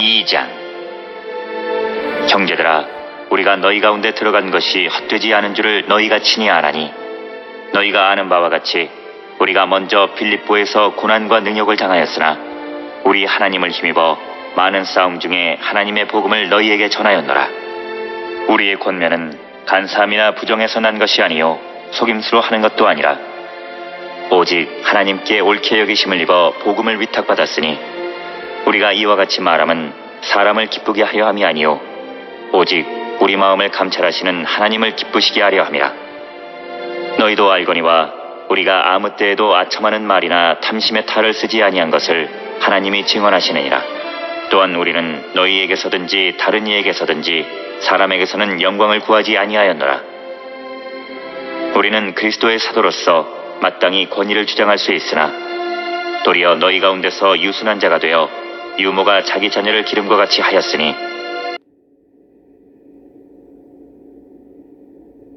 이장. 형제들아 우리가 너희 가운데 들어간 것이 헛되지 않은 줄을 너희가 친히 아나니 너희가 아는 바와 같이 우리가 먼저 빌립보에서 고난과 능력을 당하였으나 우리 하나님을 힘입어 많은 싸움 중에 하나님의 복음을 너희에게 전하였노라. 우리의 권면은 간사함이나 부정에서 난 것이 아니요 속임수로 하는 것도 아니라 오직 하나님께 옳게 여기심을 입어 복음을 위탁받았으니 우리가 이와 같이 말함은 사람을 기쁘게 하려 함이 아니요 오직 우리 마음을 감찰하시는 하나님을 기쁘시게 하려 함이라. 너희도 알거니와 우리가 아무 때에도 아첨하는 말이나 탐심의 탈을 쓰지 아니한 것을 하나님이 증언하시느니라 또한 우리는 너희에게서든지 다른 이에게서든지 사람에게서는 영광을 구하지 아니하였노라. 우리는 그리스도의 사도로서 마땅히 권위를 주장할 수 있으나 도리어 너희 가운데서 유순한 자가 되어 유모가 자기 자녀를 기름과 같이 하였으니